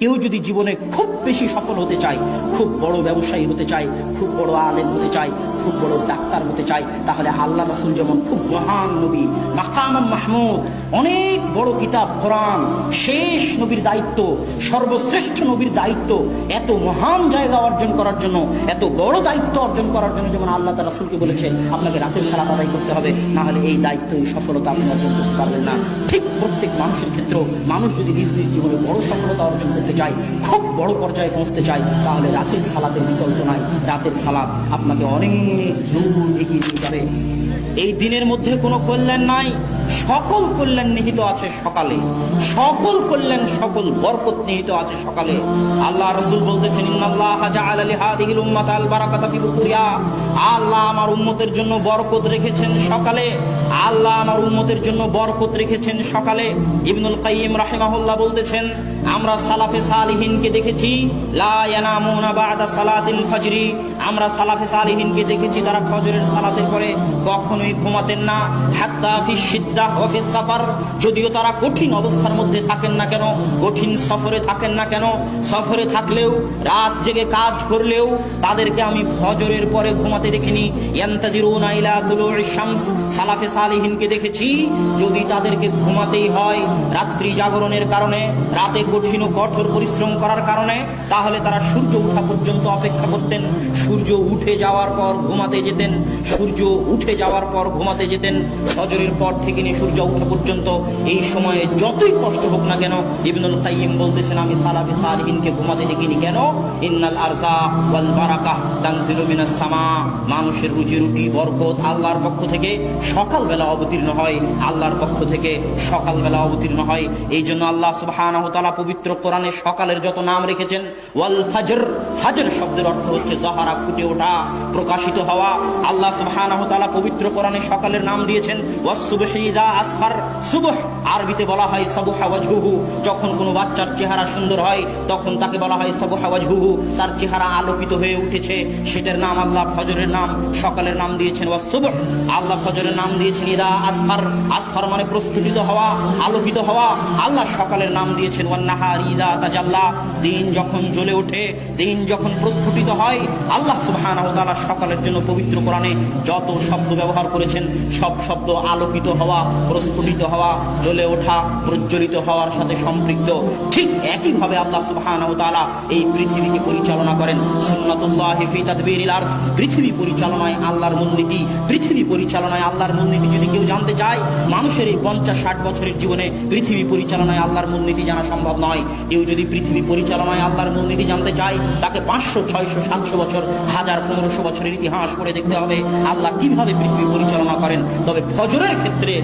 কেউ যদি জীবনে খুব বেশি সফল হতে চায়, খুব বড় ব্যবসায়ী হতে চায়, খুব বড় আলেম হতে চায়, খুব বড় ডাক্তার হতে চায়, তাহলে আল্লাহ রাসুল যেমন খুব মহান নবী, মাকাম মাহমুদ, অনেক বড় কিতাব, কোরআন, শেষ নবীর দায়িত্ব, সর্বশ্রেষ্ঠ নবীর দায়িত্ব, এত মহান জায়গা অর্জন করার জন্য, এত বড় দায়িত্ব অর্জন করার জন্য যেমন আল্লাহ তালা রাসুলকে বলেছে, আপনাকে রাতের সালাত আদায় করতে হবে না হলে এই দায়িত্ব এই সফলতা আপনি অর্জন করতে পারবেন না। ঠিক প্রত্যেক মানুষের ক্ষেত্রেও, মানুষ যদি নিজ নিজ জীবনে বড় সফলতা অর্জন করতে চায় খুব বড় পর্যায়ে পৌঁছতে চাই, তাহলে রাতের সালাতের বিকল্প নাই। রাতের সালাদ আপনাকে অনেক দূর এগিয়ে নিয়ে যাবে। এই দিনের মধ্যে কোনো কল্যাণ নাই। সকল কল্যাণ নিহিত আছে সকালে। সকল কল্যাণ, সকল বরকত নিহিত আছে সকালে। আল্লাহ রসুল বলতেছেন, ইন্নাল্লাহ জাআলা লিহাদিহিল উম্মাত আল বারাকাতা ফি বুকুরিয়া আল্লাহ আমার উম্মতের জন্য বরকত রেখেছেন সকালে। আল্লাহ আমার উম্মতের জন্য বরকত রেখেছেন সকালে। ইবনুল কাইয়িম রাহিমাহুল্লাহ বলতেছেন, আমরা সালাফে সালিহিনকে দেখেছি ফজরি। আমরা সালাফে সালিহিনকে দেখেছি, তারা ফজরের সালাতের পরে কখনোই ঘুমাতেন না। ওয়া সাফার। যদিও তারা কঠিন অবস্থার মধ্যে থাকেন না কেন, কঠিন সফরে থাকেন না কেন, সফরে থাকলেও, রাত জেগে কাজ করলেও তাদেরকে আমি ফজরের পরে ঘুমাতে দেখিনি। তুলুইশ শামস। সালাফে দেখেছি। যদি তাদেরকে ঘুমাতেই হয় রাত্রি জাগরণের কারণে, রাতে কঠিন কঠোর পরিশ্রম করার কারণে, তাহলে তারা সূর্য ওঠা পর্যন্ত অপেক্ষা করতেন। সূর্য উঠে যাওয়ার পর ঘুমাতে যেতেন। সূর্য উঠে যাওয়ার পর ঘুমাতে যেতেন। ফজরের পর থেকে নিয়ে সূর্য ওঠা পর্যন্ত এই সময়ে যতই কষ্ট হোক না কেন, ইবনুল কাইয়িম বলতেছেন, আমি সালাফে সালিহিনকে ঘুমাতে দেখিনি কেন? ইন্নাল আরজা ওয়াল বারাকা তানজিলু মিনাস সামা। মানুষের রুজি, রুটি, বরকত আল্লাহর পক্ষ থেকে সকালবেলা অবতীর্ণ হয়, আল্লাহর পক্ষ থেকে সকালবেলা অবতীর্ণ হয়। এই জন্য আল্লাহ সুবহানাহু ওয়া পবিত্র কোরআনে সকালের যত নাম রেখেছেন, ওয়াল ফাজর ফাজর শব্দের অর্থ হচ্ছে জাহারা, ফুটে ওঠা, প্রকাশিত হওয়া। আল্লাহ সুবহানাহু ওয়া পবিত্র কোরআনে সকালের নাম দিয়েছেন আসফার, সুবহ। আরবিতে বলা হয় সাবুহা ওয়াজহুহু। যখন কোনো বাচ্চার চেহারা সুন্দর হয়, তখন তাকে বলা হয় সাবুহা ওয়াজহুহু। তার চেহারা আলোকিত হয়ে উঠেছে, সেটার নাম আল্লাহ ফজরের নাম, সকালের নাম দিয়েছেন আল্লাহ ফজরের নাম দিয়েছেন ইদা আসফার। আসফার মানে প্রস্ফুটিত হওয়া, আলোকিত হওয়া। আল্লাহ সকালের নাম দিয়েছেন ওয়ান নাহার ইদা তাজাল্লা। দিন যখন জ্বলে ওঠে, দিন যখন প্রস্ফুটিত হয়, আল্লাহ সুবহানাহু সকালের জন্য পবিত্র কোরআনে যত শব্দ ব্যবহার করেছেন, সব শব্দ আলোকিত হওয়া, প্রস্ফুটিত হওয়া, জ্বলে ওঠা, প্রজ্বলিত হওয়ার সাথে সম্পৃক্ত। ঠিক একইভাবে আল্লাহ সুবহানাহু এই পৃথিবীকে পরিচালনা করেন। সুন্নাতুল্লাহি পৃথিবী পরিচালনায় আল্লাহর মূলনীতি পৃথিবী পরিচালনায় আল্লাহর মূলনীতি যদি কেউ জানতে চায়, মানুষের এই পঞ্চাশ ষাট বছরের জীবনে পৃথিবী পরিচালনায় আল্লাহর মূলনীতি জানা সম্ভব নয়। কেউ যদি পৃথিবী পরিচালনায় আল্লাহর মূলনীতি জানতে চায়, তাকে পাঁচশো, ছয়শো, সাতশো বছর, হাজার, পনেরোশো বছরের ইতিহাস পড়ে দেখতে হবে। আল্লাহ কীভাবে পৃথিবী পরিচালনা করেন? তবে ফজরের ক্ষেত্রে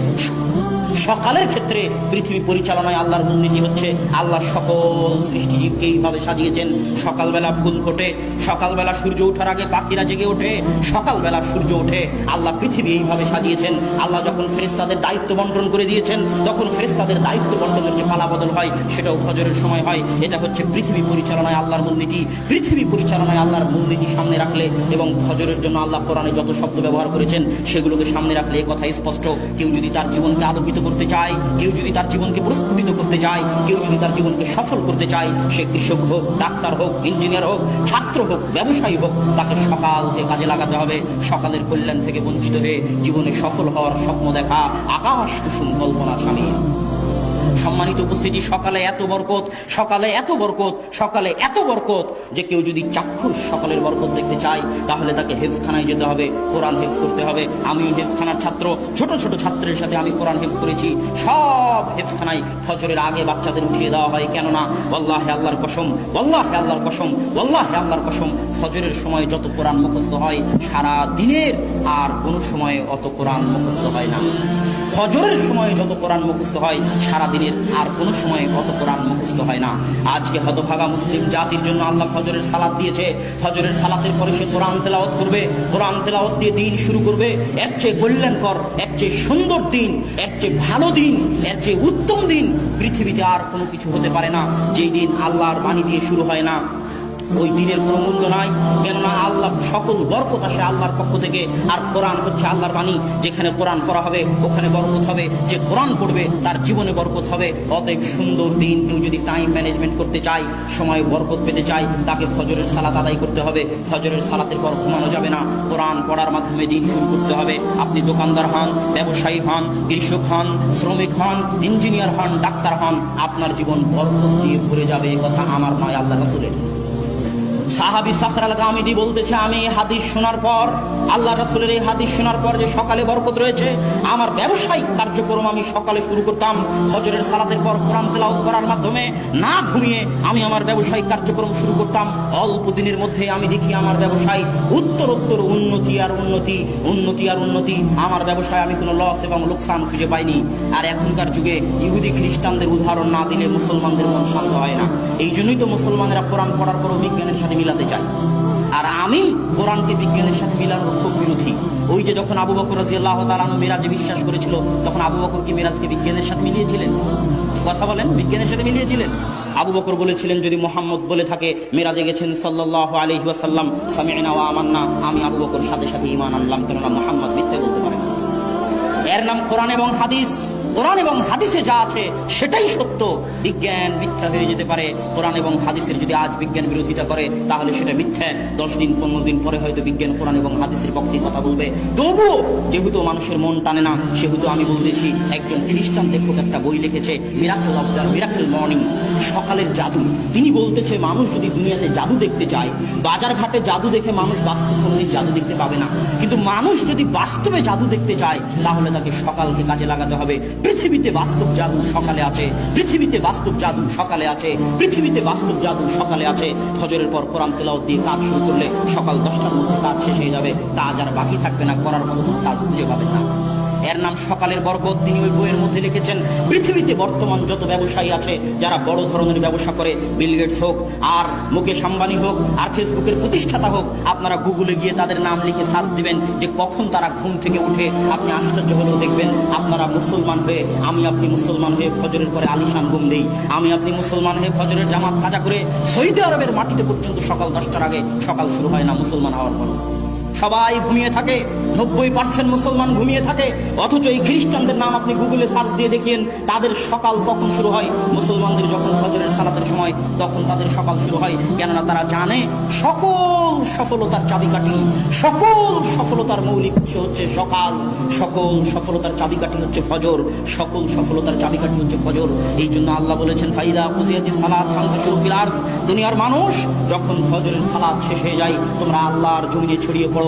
সকালের ক্ষেত্রে পৃথিবী পরিচালনায় আল্লাহর মূলনীতি হচ্ছে আল্লাহ সকল সৃষ্টিজীবকে এইভাবে সাজিয়েছেন। সকালবেলা ফুল ফোটে, সকালবেলা সূর্য ওঠার আগে পাখিরা জেগে ওঠে, সকালবেলা সূর্য ওঠে, আল্লাহ পৃথিবী এইভাবে সাজিয়েছেন। আল্লাহ যখন ফেরেস্তাদের দায়িত্ব বন্টন করে দিয়েছেন, তখন ফেরেস্তাদের দায়িত্ব বন্টনের যে পালা বদল হয়, সেটাও ফজরের সময় হয়। এটা হচ্ছে পৃথিবী পরিচালনায় আল্লাহর মূলনীতি। পৃথিবী পরিচালনায় আল্লাহর মূলনীতি সামনে রাখলে এবং ফজরের জন্য আল্লাহ কোরআনে যত শব্দ ব্যবহার করেছেন, সেগুলোকে সামনে রাখলে এ কথা স্পষ্ট। কেউ যদি তার জীবনকে আলোকিত করতে চায়, কেউ যদি তার জীবনকে প্রস্ফুটিত করতে চায়, কেউ যদি তার জীবনকে সফল করতে চায়, সে কৃষক হোক, ডাক্তার হোক ইঞ্জিনিয়ার হোক, ছাত্র হোক, ব্যবসায়ী হোক, তাকে সকাল থেকে কাজে লাগাতে হবে। সকালের কল্যাণ থেকে বঞ্চিত হয়ে জীবনে সফল হওয়ার স্বপ্ন দেখা, আকাশ কুসুম কল্পনা স্বামী সম্মানিত উপস্থিতি, সকালে এত বরকত, সকালে এত বরকত, সকালে এত বরকত যে কেউ যদি চাক্ষুষ সকালের বরকত দেখতে চায়, তাহলে তাকে হেফখানায় যেতে হবে, কোরআন হেফজ করতে হবে। আমিও হেফখানার ছাত্র, ছোট ছোট ছাত্রের সাথে আমি কোরআন হেফজ করেছি। সব হেফখানায় ফজরের আগে বাচ্চাদের উঠিয়ে দেওয়া হয়। কেননা ওল্লাহে আল্লাহর কসম ওল্লাহে আল্লাহর কসম ওল্লাহে আল্লাহর কসম, ফজরের সময় যত কোরআন মুখস্থ হয়, সারা দিনের আর কোনো সময়ে অত কোরআন মুখস্থ হয় না। ফজরের সময় যত কোরআন মুখস্থ হয় সারা দিনের আর কোনো সময় অত কোরআন মুখস্থ হয় না। আজকে হতভাগা মুসলিম জাতির জন্য আল্লাহ ফজরের সালাদ দিয়েছে। ফজরের সালাতের পরে সে কোরআন তেলাওয়াত করবে। কোরআন তেলাওয়াত দিয়ে দিন শুরু করবে। এর চেয়ে কল্যাণকর, এর চেয়ে সুন্দর দিন, এর চেয়ে ভালো দিন, এর চেয়ে উত্তম দিন পৃথিবীতে আর কোনো কিছু হতে পারে না। যেই দিন আল্লাহর বাণী দিয়ে শুরু হয় না। ওই দিনের কোনো মূল্য নাই। কেননা আল্লাহ সকল বরকত আসে আল্লাহর পক্ষ থেকে। আর কোরআন হচ্ছে আল্লাহর বাণী, যেখানে কোরআন পড়া হবে, ওখানে বরকত হবে। যে কোরআন পড়বে, তার জীবনে বরকত হবে। অতএব সুন্দর দিন, কেউ যদি টাইম ম্যানেজমেন্ট করতে চায়, সময় বরকত পেতে চায়, তাকে ফজরের সালাত আদায় করতে হবে। ফজরের সালাতের পর ঘুমানো যাবে না। কোরআন পড়ার মাধ্যমে দিন শুরু করতে হবে। আপনি দোকানদার হন, ব্যবসায়ী হন, কৃষক হন, শ্রমিক হন ইঞ্জিনিয়ার হন, ডাক্তার হন, আপনার জীবন বরকত দিয়ে ভরে যাবে কথা আমার নয়, আল্লাহ রাসুলের। সাহাবি সাখরাল গামিদি বলতেছে, আমি হাদিস শোনার পর, আল্লাহ রাসূলের এই হাদিস শোনার পর যে সকালে বরকত রয়েছে, আমার ব্যবসায়িক কার্যক্রম আমি সকালে শুরু করতাম। হজরের সালাতের পর কোরআন তেলাওয়াত করার মাধ্যমে না ঘুমিয়ে আমি আমার ব্যবসায়িক কার্যক্রম শুরু করতাম। অল্প দিনের মধ্যে আমি দেখি আমার ব্যবসায় উত্তর উত্তর, উন্নতি আর উন্নতি উন্নতি আর উন্নতি। আমার ব্যবসায় আমি কোনো লস এবং লোকসান খুঁজে পাইনি। আর এখনকার যুগে ইহুদি খ্রিস্টানদের উদাহরণ না দিলে মুসলমানদের মন শান্ত হয় না। এই জন্যই তো মুসলমানেরা কোরআন পড়ার পরও বিজ্ঞানের সাথে মিলাতে চায়। আর আমি কোরআনকে বিজ্ঞানের সাথে মিলানোর খুব বিরোধী। ওই যে যখন আবু বকর রাজিয়াল্লাহ তাআলা মিরাজে বিশ্বাস করেছিল, তখন আবু বকর কি মিরাজকে বিজ্ঞানের সাথে মিলিয়েছিলেন? কথা বলেন, বিজ্ঞানের সাথে মিলিয়েছিলেন? আবু বকর বলেছিলেন, যদি মোহাম্মদ বলে থাকে, মেরাজে গেছেন সাল্লাহ আলহি ওয়াসাল্লাম, সামিনা ওয়া আমান্না, আমি আবু বকর সাথে সাথে ইমান আনলাম। কেননা মোহাম্মদ মিথ্যে বলতে পারে না। এর নাম কোরআন এবং হাদিস। কোরআন এবং হাদিসে যা আছে সেটাই সত্য। বিজ্ঞান মিথ্যা হয়ে যেতে পারে। কোরআন এবং হাদিসের যদি আজ বিজ্ঞান বিরোধিতা করে, তাহলে সেটা মিথ্যা। দশ দিন, পনেরো দিন পরে হয়তো বিজ্ঞান কোরআন এবং হাদিসের পক্ষে কথা বলবে। তবুও যেহেতু মানুষের মন টানে না, সেহেতু আমি বলতেছি, একজন খ্রিস্টান লেখক একটা বই লিখেছে miracle of the miracle morning, সকালের জাদু। তিনি বলতেছে, মানুষ যদি দুনিয়াতে জাদু দেখতে চায় বাজার ঘাটে জাদু দেখে মানুষ বাস্তব কোনোদিন জাদু দেখতে পাবে না। কিন্তু মানুষ যদি বাস্তবে জাদু দেখতে চায়, তাহলে তাকে সকালকে কাজে লাগাতে হবে। পৃথিবীতে বাস্তব জাদু সকালে আছে, পৃথিবীতে বাস্তব জাদু সকালে আছে, পৃথিবীতে বাস্তব জাদু সকালে আছে। ফজরের পর কোরআন তেলাওয়াত দিয়ে কাজ শুরু করলে সকাল দশটার মধ্যে কাজ শেষ হয়ে যাবে। তা আর বাকি থাকবে না, করার মতো কোনো কাজ খুঁজে পাবেন না। এর নাম সকালের বরকত। তিনি ওই বইয়ের মধ্যে লিখেছেন, পৃথিবীতে বর্তমান যত ব্যবসায়ী আছে, যারা বড় ধরনের ব্যবসা করে, বিল গেটস হোক, আর মুকেশ আম্বানি হোক, আর ফেসবুকের প্রতিষ্ঠাতা হোক, আপনারা গুগলে গিয়ে তাদের নাম লিখে সার্চ দিবেন যে কখন তারা ঘুম থেকে উঠে আপনি আশ্চর্য হলেও দেখবেন, আপনারা মুসলমান হয়ে, আমি আপনি মুসলমান হয়ে ফজরের পরে আলিশান ঘুম দেই। আমি আপনি মুসলমান হয়ে ফজরের জামাত কাজা করে সৌদি আরবের মাটিতে পর্যন্ত সকাল দশটার আগে সকাল শুরু হয় না মুসলমান হওয়ার পর। সবাই ঘুমিয়ে থাকে, নব্বই পার্সেন্ট মুসলমান ঘুমিয়ে থাকে, অথচ এই খ্রিস্টানদের নাম আপনি গুগলে সার্চ দিয়ে দেখিয়েন, তাদের সকাল কখন শুরু হয়। মুসলমানদের যখন ফজরের সালাতের সময়, তখন তাদের সকাল শুরু হয়। কেননা তারা জানে, সকল সফলতার চাবিকাঠি, সকল সফলতার মৌলিক উৎস হচ্ছে সকাল, সকল সফলতার চাবিকাঠি হচ্ছে ফজর, সকল সফলতার চাবিকাঠি হচ্ছে ফজর। এই জন্য আল্লাহ বলেছেন, ফাইদা কুজিয়াতি সালাত দুনিয়ার মানুষ যখন ফজরের সালাত শেষ হয়ে যায়, তোমরা আল্লাহর জমিনে ছড়িয়ে পড়ো।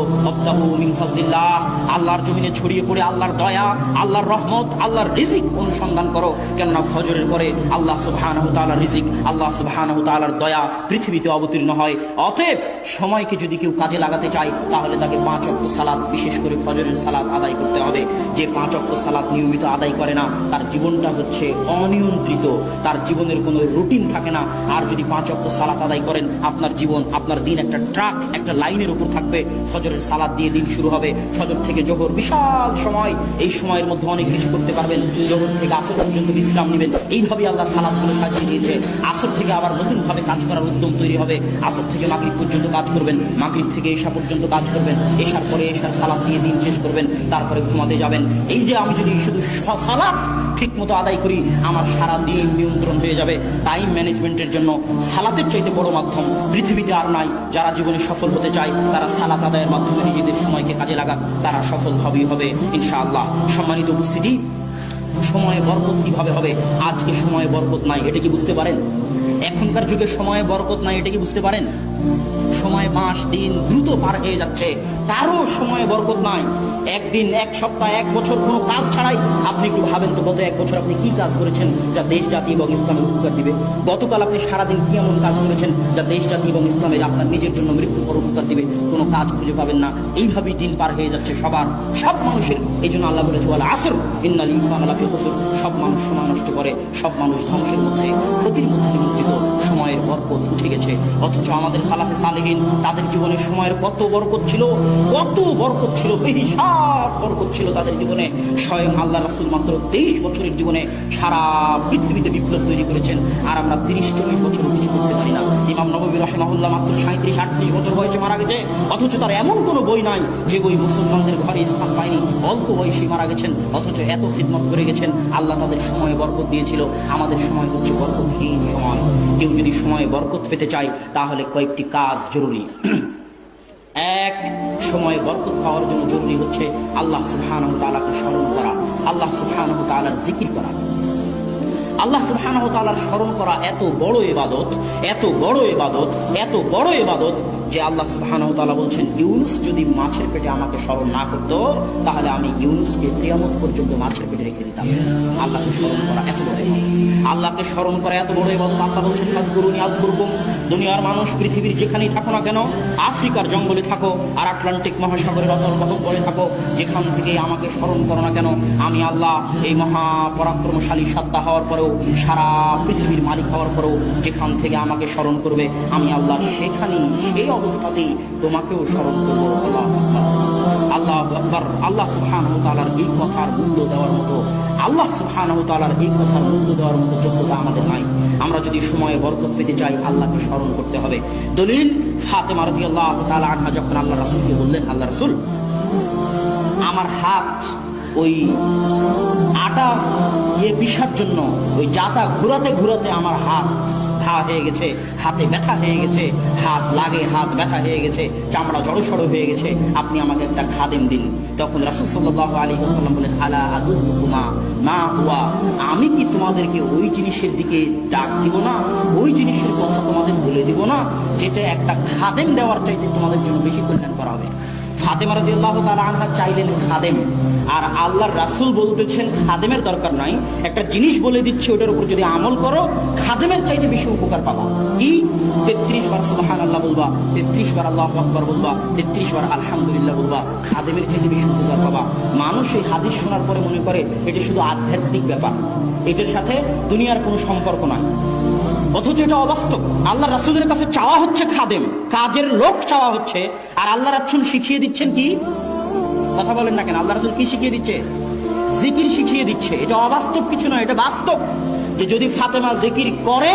আল্লাহর জমিনে ছড়িয়ে পড়ে আল্লাহর দয়া, আল্লাহর রহমত, আল্লাহর রিজিক অনুসন্ধান করো। কেননা ফজরের পরে আল্লাহ সুবহানাহু রিজিক, আল্লাহ সুবহানাহু দয়া পৃথিবীতে অবতীর্ণ হয়। অতএব সময়কে যদি কেউ কাজে লাগাতে চায়, তাহলে তাকে পাঁচ অক্ত সালাদ বিশেষ করে ফজরের সালাদ আদায় করতে হবে। যে পাঁচ অক্ত সালাদ নিয়মিত আদায় করে না, তার জীবনটা হচ্ছে অনিয়ন্ত্রিত। তার জীবনের কোনো রুটিন থাকে না। আর যদি পাঁচ অক্ত সালাত আদায় করেন, আপনার জীবন, আপনার দিন একটা ট্রাক, একটা লাইনের উপর থাকবে। ফজরের সালাদ দিয়ে দিন শুরু হবে। ফজর থেকে জোহর বিশাল সময়। এই সময়ের মধ্যে অনেক কিছু করতে পারবেন। জোহর থেকে আসর পর্যন্ত বিশ্রাম নেবেন। এইভাবে আল্লাহ সালাদ করে সাজিয়ে দিয়েছে। আসর থেকে আবার নতুন ভাবে কাজ করার উদ্যম তৈরি হবে। আসর থেকে মাগরিব পর্যন্ত কাজ করবেন। মাগরিব থেকে এসা পর্যন্ত কাজ করবেন। এশার পরে এসার সালাদ দিয়ে দিন শেষ করবেন। তারপরে ঘুমাতে যাবেন। এই যে আমি যদি শুধু সালাদ ঠিক মতো আদায় করি, আমার সারা দিন নিয়ন্ত্রণ হয়ে যাবে। টাইম ম্যানেজমেন্টের জন্য সালাতের চাইতে বড় মাধ্যম পৃথিবীতে আর নাই। যারা জীবনে সফল হতে চায়, তারা সালাত আদায়ের মাধ্যমে নিজেদের সময়কে কাজে লাগাক, তারা সফল হবেই হবে, ইনশাআল্লাহ। সম্মানিত উপস্থিতি, সময়ে বরকত কীভাবে হবে? আজকে সময়ে বরকত নাই, এটা কি বুঝতে পারেন? এখনকার যুগে সময়ে বরকত নাই, এটা কি বুঝতে পারেন? সময়, মাস, দিন দ্রুত পার হয়ে যাচ্ছে। কারও সময়ে বরকত নাই। একদিন, এক সপ্তাহ, এক বছর কোনো কাজ ছাড়াই আপনি একটু ভাবেন তো, গত এক বছর আপনি কি কাজ করেছেন যা দেশ, জাতি এবং ইসলামের উপকার দিবে? গতকাল আপনি সারাদিন কি এমন কাজ করেছেন যা দেশ, জাতি এবং ইসলামের আপনার নিজের জন্য মৃত্যু পর উপকার দিবে? কোনো কাজ খুঁজে পাবেন না। এইভাবেই দিন পার হয়ে যাচ্ছে সবার, সব মানুষের। এই জন্য আল্লাহ বলেছে বলে আসর ইনসান আলাফি খুসর। সব মানুষ সময় নষ্ট করে, সব মানুষ ধ্বংসের মধ্যে, ক্ষতির মধ্যে সময়ের বরকত উঠে গেছে। অথচ আমাদের সালাফে সালেহীন তাদের জীবনে সময়ের কত বরকত ছিল, কত বরকত ছিল হিসাব বরকত ছিল তাদের জীবনে। স্বয়ং আল্লাহ রাসুল মাত্র তেইশ বছরের জীবনে সারা পৃথিবীতে বিপ্লব তৈরি করেছেন। আর আমরা তিরিশ, চল্লিশ বছরও কিছু করতে পারি না। ইমাম নবী রহমাহুল্লাহ মাত্র সাঁত্রিশ আটত্রিশ বছর বয়সে মারা গেছে। অথচ তার এমন কোনো বই নাই যে বই মুসলমানদের ঘরে স্থান পায়নি। অল্প বয়সে মারা গেছেন, অথচ এত খিদমত করে গেছেন। আল্লাহ তাদের সময় বরকত দিয়েছিল। আমাদের সময় হচ্ছে বরকতহীন সময়। কেউ যদি সময় বরকত পেতে চায়, তাহলে কয়েকটি কাজ জরুরি। এক, সময় বরকত হওয়ার জন্য জরুরি হচ্ছে আল্লাহ সুবহানাহু তাআলাকে স্মরণ করা। আল্লাহ সুবহানাহু তাআলার জিকির করা। আল্লাহ সুবহানাহু তাআলার স্মরণ করা এত বড় ইবাদত, এত বড় ইবাদত, এত বড় ইবাদত যে আল্লাহ সুবহানাহু তাআলা বলছেন, ইউনুস যদি মাছের পেটে আমাকে স্মরণ না করত, তাহলে আমি ইউনুসকে কিয়ামত পর্যন্ত মাছের পেটে রেখে দিতাম। আল্লাহকে স্মরণ করা এত বড় আল্লাহকে স্মরণ করা এত বড় ইবাদত। আল্লাহ বলছেন, ফাজকুরুনি আযকুরকুম, দুনিয়ার মানুষ পৃথিবীর যেখানেই থাকো না কেন, আফ্রিকার জঙ্গলে থাকো আর আটলান্টিক মহাসাগরের অতল করে থাকো, যেখান থেকে আমাকে স্মরণ করো না কেন, আমি আল্লাহ এই মহা পরাক্রমশালী সত্তা হওয়ার পরেও, সারা পৃথিবীর মালিক হওয়ার পরেও, যেখান থেকে আমাকে স্মরণ করবে, আমি আল্লাহ সেখানেই সেই অবস্থাতেই তোমাকেও স্মরণ করব, আল্লাহ আল্লাহ আকবার। আল্লাহ সুবহানাহু তাআলার এই কথার মূল্য দেওয়ার মতো, আল্লাহ সুবহানাহু তাআলার এই কথার মূল্য দেওয়ার মতো যোগ্যতা আমাদের নাই। আমরা যদি সময়ে বরকত পেতে চাই, আল্লাহকে স্মরণ করতে হবে। দলিল, ফাতেমা রাদিয়াল্লাহু তাআলা আনহা যখন আল্লাহ রাসূলকে বললেন আল্লাহ রাসূল, আমার হাত ওই আটা ইয়ে পিসার জন্য, ওই জাতা ঘুরাতে ঘুরাতে আমার হাত ঘা হয়ে গেছে, হাতে ব্যথা হয়ে গেছে, হাত লাগে, হাত ব্যথা হয়ে গেছে, চামড়া জড়সড় হয়ে গেছে, আপনি আমাকে একটা খাদেম দিন। তখন রাসুল সাল্লাহ আলী আসাল্লাম বলেন, আলা আদুমা মা হুয়া, আমি কি তোমাদেরকে ওই জিনিসের দিকে ডাক দিব না? ওই জিনিসের কথা তোমাদের বলে দিব না? যেটা একটা খাদেম দেওয়ার চাইতে তোমাদের জন্য বেশি কল্যাণ করা ফাতেমা রাজি আল্লাহ আনহা চাইলেন খাদেম। আর আল্লাহর রাসুল বলতেছেন, খাদেমের দরকার নাই। একটা জিনিস বলে দিচ্ছে, ওটার উপর যদি আমল করো, খাদেমের চাইতে বেশি উপকার পাবা। কি? তেত্রিশ বার সুবাহান আল্লাহ বলবা, তেত্রিশ বার আল্লাহ আকবর বলবা, তেত্রিশ বার আলহামদুলিল্লাহ বলবা, খাদেমের চাইতে বেশি উপকার পাবা। মানুষ এই হাদিস শোনার পরে মনে করে, এটা শুধু আধ্যাত্মিক ব্যাপার। এটার সাথে দুনিয়ার কোনো সম্পর্ক নয় অথচ এটা অবাস্তব। আল্লাহ রাসুলের কাছে চাওয়া হচ্ছে খাদেম। কাজের লোক চাওয়া হচ্ছে। আর আল্লাহ রাসুল শিখিয়ে দিচ্ছেন কি? কথা বলেন না কেন? আল্লাহ রাসুল কি শিখিয়ে দিচ্ছে? জিকির শিখিয়ে দিচ্ছে। এটা অবাস্তব কিছু নয়, এটা বাস্তব। যে যদি ফাতেমা জিকির করে,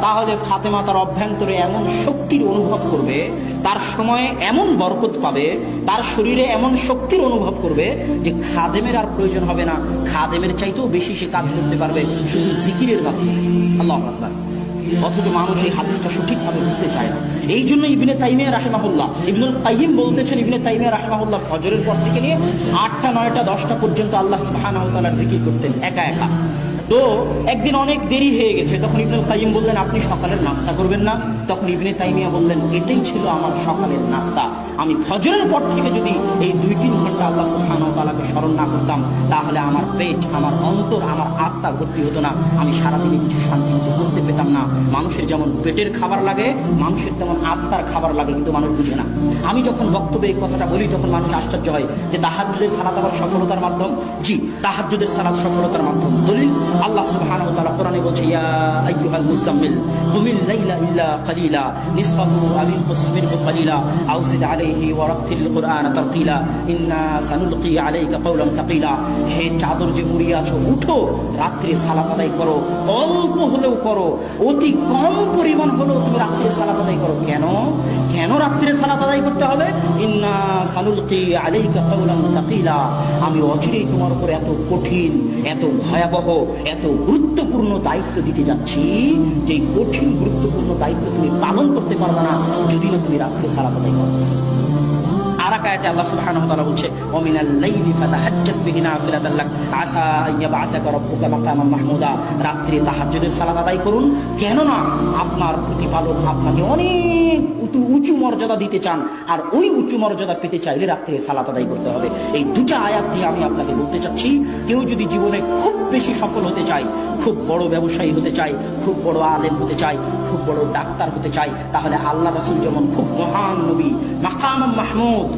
তাহলে ফাতেমা তার অভ্যন্তরে এমন শক্তির অনুভব করবে, তার সময়ে এমন বরকত পাবে, তার শরীরে এমন শক্তির অনুভব করবে যে খাদেমের আর প্রয়োজন হবে না। খাদেমের চাইতেও বেশি সে কাজ করতে পারবে শুধু জিকিরের মাধ্যমে। আল্লাহ আকবার। অথচ মানুষ এই হাদিসটা সঠিকভাবে বুঝতে চায় না। এই জন্য ইবনে তাইমিয়া রাহেমাহুল্লাহ, ইবনুল কাইয়িম বলতেছেন ইবনে তাইমিয়া রাহেমাহুল্লাহ ফজরের পর থেকে নিয়ে আটটা, নয়টা, দশটা পর্যন্ত আল্লাহ ওয়া তাআলার জিকির করতেন একা একা। তো একদিন অনেক দেরি হয়ে গেছে, তখন ইবনুল কাইয়িম বললেন, আপনি সকালের নাস্তা করবেন না? তখন ইবনে তাইমিয়া বললেন, এটাই ছিল আমার সকালের নাস্তা। আমি ফজরের পর থেকে যদি এই দুই তিন ঘণ্টা আল্লাহ সুবহানাহু ওয়া তাআলাকে স্মরণ না করতাম, তাহলে আমার পেট, আমার অন্তর, আমার আত্মা ভর্তি হতো না। আমি সারাদিনে কিছু শান্তি করতে পেতাম না। মানুষের যেমন পেটের খাবার লাগে, মানুষের তেমন আত্মার খাবার লাগে, কিন্তু মানুষ বুঝে না। আমি যখন বক্তব্যে এই কথাটা বলি, তখন মানুষ আশ্চর্য হয় যে তাহাজ্জুদের সালাত আবার সফলতার মাধ্যম? জি, তাহাজ্জুদের সালাত সফলতার মাধ্যম। দলিল, আল্লাহ সুবহানাহু ওয়া তাআলা কোরআনে বলছে, ইয়া আইয়ুহাল মুজাম্মিল, কুমিল লাইলা ইল্লা কালিলা নিসফাহু আও ইনকুস কালিলা, আও জিদ আলাইহি ওয়া রাত্তিল কুরআন তারতিলা, ইন্না সানুলকি আলাইকা কাওলান তাকিলা হে চাদর যে মুড়িয়ে আছো, উঠো, রাত্রে সালাত আদায় করো, অল্প হলেও করো, অতি কম পরিমাণ হলেও তুমি রাত্রে সালাত আদায় করো। কেন? কেন রাত্রে সালাত আদায় করতে হবে? ইন্না সালুলকি আলাইকা কাওলান সাকিলা। আমি অচিরেই তোমার উপর এত কঠিন, এত ভয়াবহ, এত গুরুত্বপূর্ণ দায়িত্ব দিতে যাচ্ছি যে কঠিন, গুরুত্বপূর্ণ দায়িত্ব তুমি পালন করতে পারবে না যদি না তুমি রাত্রে সালাত আদায় করো বলছে করুন। কেন না আপনার আপনাকে অনেক উঁচু মর্যাদা দিতে চান। আর ওই উঁচু মর্যাদা পেতে চাইলে রাত্রে আদায় করতে হবে। এই দুটা আপনাকে বলতে চাচ্ছি, কেউ যদি জীবনে খুব বেশি সফল হতে চায়, খুব বড় ব্যবসায়ী হতে চায়, খুব বড় আলেম হতে চায়, খুব বড় ডাক্তার হতে চায়, তাহলে আল্লাহ রাসুল যেমন খুব মহান নবী মাকাম মাহমুদ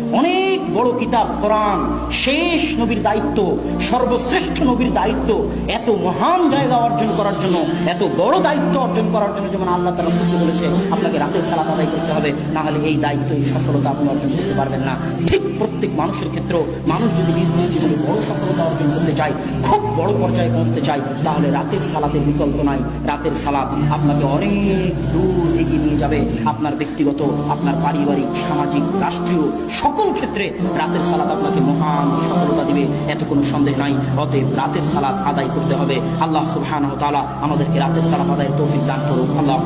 অনেক বড় কিতাব, কোরআন, শেষ নবীর দায়িত্ব, সর্বশ্রেষ্ঠ নবীর দায়িত্ব, এত মহান জায়গা অর্জন করার জন্য, এত বড় দায়িত্ব অর্জন করার জন্য যেমন আল্লাহ তারা সুন্দর বলেছে, আপনাকে রাতের সালাত আদায় করতে হবে না হলে এই দায়িত্ব এই সফলতা আপনি অর্জন করতে পারবেন না। ঠিক প্রত্যেক মানুষের ক্ষেত্রে, মানুষ যদি নিজ নিজ জীবনে বড় সফলতা অর্জন করতে চায়, খুব বড় পর্যায়ে পৌঁছতে চায়, তাহলে রাতের সালাতের বিকল্প নাই। রাতের সালাত আপনাকে অনেক দূর এগিয়ে নিয়ে যাবে। আপনার ব্যক্তিগত, আপনার পারিবারিক, সামাজিক, রাষ্ট্রীয় সকল ক্ষেত্রে রাতের সালাদ আপনাকে মহান সফলতা দিবে, এত কোনো সন্দেহ নাই। অতএব রাতের সালাদ আদায় করতে হবে। আল্লাহ সুবাহ আমাদেরকে রাতের সালাদ আদায় তৌফিক দান করুন আল্লাহ